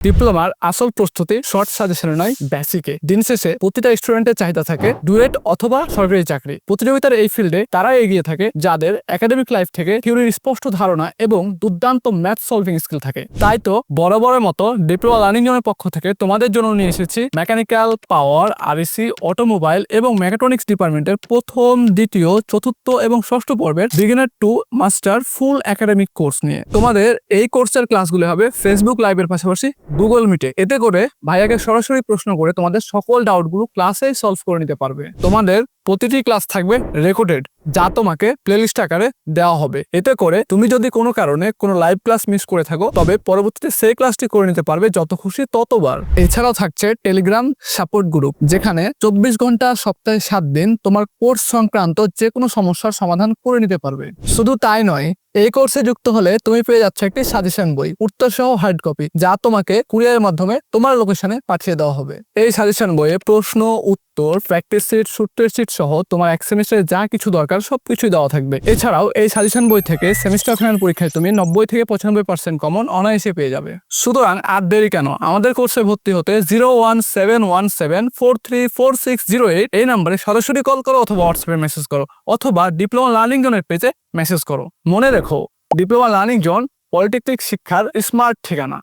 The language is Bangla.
ডিপ্লোমার আসল প্রস্তুতি শর্ট সাজেশনে নয় বেসিকে দিন শেষে প্রতিটা স্টুডেন্টের চাহিদা থাকে ডুয়েট অথবা সরকারি চাকরি। প্রতিযোগিতার এই ফিল্ডে তারা এগিয়ে থাকে যাদের একাডেমিক লাইফ থেকে থিওরির স্পষ্ট ধারণা এবং দুর্দান্ত ম্যাথ সলভিং স্কিল থাকে। তাই তো বড় বড় মতো ডিপ্লোমা লার্নিং জনের পক্ষ থেকে তোমাদের জন্য নিয়ে এসেছি মেকানিক্যাল পাওয়ার আরএসি অটোমোবাইল এবং মেকাট্রনিক্স ডিপার্টমেন্টের প্রথম, দ্বিতীয়, চতুর্থ এবং ষষ্ঠ পর্বের beginner to master full academic course নিয়ে। তোমাদের এই কোর্সের ক্লাসগুলো হবে ফেসবুক লাইভের পাশাপাশি গুগল মিটে এতে করে ভাইয়াকে সরাসরি প্রশ্ন করে তোমাদের সকল ডাউটগুলো ক্লাসেই সলভ করে নিতে পারবে। তোমাদের প্রতিটি ক্লাস থাকবে রেকর্ডেড, যা তোমাকে প্লেলিস্ট আকারে দেওয়া হবে। এতে করে তুমি যদি কোনো কারণে কোনো লাইভ ক্লাস মিস করে থাকো, তবে পরবর্তীতে সেই ক্লাসটি করে নিতে পারবে যত খুশি ততবার। এছাড়াও থাকছে টেলিগ্রাম সাপোর্ট গ্রুপ যেখানে চব্বিশ ঘণ্টা, সপ্তাহে সাত দিন তোমার কোর্স সংক্রান্ত যে কোনো সমস্যার সমাধান করে নিতে পারবে। শুধু তাই নয়, এই কোর্সে যুক্ত হলে তুমি পেয়ে যাচ্ছ একটি সাজেশন বই উত্তর সহ হার্ড কপি যা তোমাকে কুরিয়ারের মাধ্যমে তোমার লোকেশনে পাঠিয়ে দেওয়া হবে। এই সাজেশন বইয়ে প্রশ্ন উত্তর প্র্যাকটিস সিট সূত্রের সিট সহ তোমার এক সেমিস্টারে যা কিছু দরকার সব কিছুই দেওয়া থাকবে। এছাড়াও এই সাজেশন বই থেকে সেমিস্টার ফাইনাল পরীক্ষায় তুমি নব্বই থেকে পঁচানব্বই পার্সেন্ট কমন অনায়াসে পেয়ে যাবে। সুতরাং আর দেরি কেন? আমাদের কোর্সে ভর্তি হতে zero one seven one seven four three four six zero eight এই নাম্বারে সরাসরি কল করো অথবা হোয়াটসঅ্যাপে মেসেজ করো অথবা ডিপ্লোমা লার্নিং জোনের পেজে মেসেজ করো। মনে রেখো ডিপ্লোমা লার্নিং জোন পলিটেকনিক শিক্ষার স্মার্ট ঠিকানা।